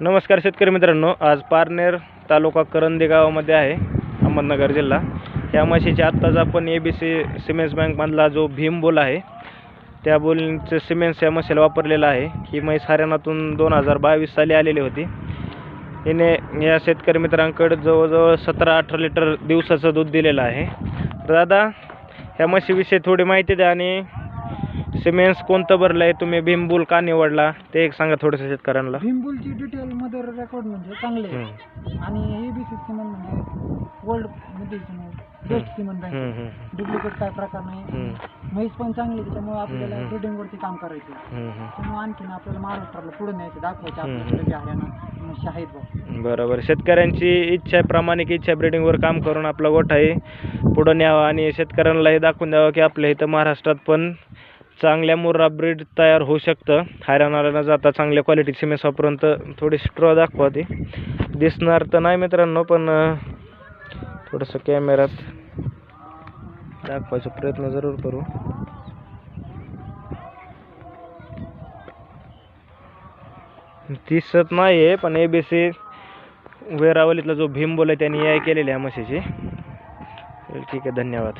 नमस्कार शेतकरी मित्रांनो आज पारनेर तालुका करंदे गावामध्ये आहे अहमदनगर जिल्हा. या म्हशीचे आत्ताच आपण ए बी सी सिमेंट्स बँकमधला जो भीम बोल आहे त्या बोलचं सिमेंट्स या म्हशीला वापरलेलं आहे. ही म्हैस हरियाणातून दोन हजार बावीस साली आलेली होती. हिने या शेतकरी मित्रांकडे जवळजवळ सतरा अठरा लिटर दिवसाचं दूध दिलेलं आहे. तर दादा ह्या म्हशीविषयी थोडी माहिती द्या आणि सिमेंट्स कोणतं भरलं आहे तुम्ही भीमबुल का निवडला? ते एक सांगा थोडंसं शेतकऱ्यांना. भीमबुलची डिटेल मध्ये रेकॉर्ड म्हणजे चांगले आहे. आणि ए बी सी सिमेंट म्हणजे वर्ल्डमध्ये बेस्ट सिमेंट हम्म, हम्म, डुप्लिकेट काय प्रकार नाही. हम्म, म्हैस पण चांगली त्याच्यामुळे आपल्याला हम्म. ब्रिडिंग वरती काम करायचं हम्म. त्यामुळे आणखीन आपल्याला महाराष्ट्राला पुढे न्यायचं दाखवायचं हम्म. आपल्याकडे जे हरियाणा बघ. बरोबर. शेतकऱ्यांची इच्छा आहे प्रामाणिक इच्छा आहे ब्रिडिंगवर काम करून आपला गोठाही पुढं न्यावा आणि शेतकऱ्यांनाही दाखवून द्यावं की आपल्या इथं महाराष्ट्रात पण चांगल्या मुर्रा ब्रीड तयार होऊ शकतं. हैराणाला न जाता चांगल्या क्वालिटी सिमेंट्स वापरून तर थोडी स्ट्रॉ दाखवा ती. दिसणार तर नाही मित्रांनो पण थोडंसं कॅमेऱ्यात दाखवायचा प्रयत्न जरूर करू. दिसत नाही आहे पण ए बी सी वेरावलीतला जो भीम बोल आहे त्यांनी याय केलेली आहे म्हशीची. ठीक आहे धन्यवाद.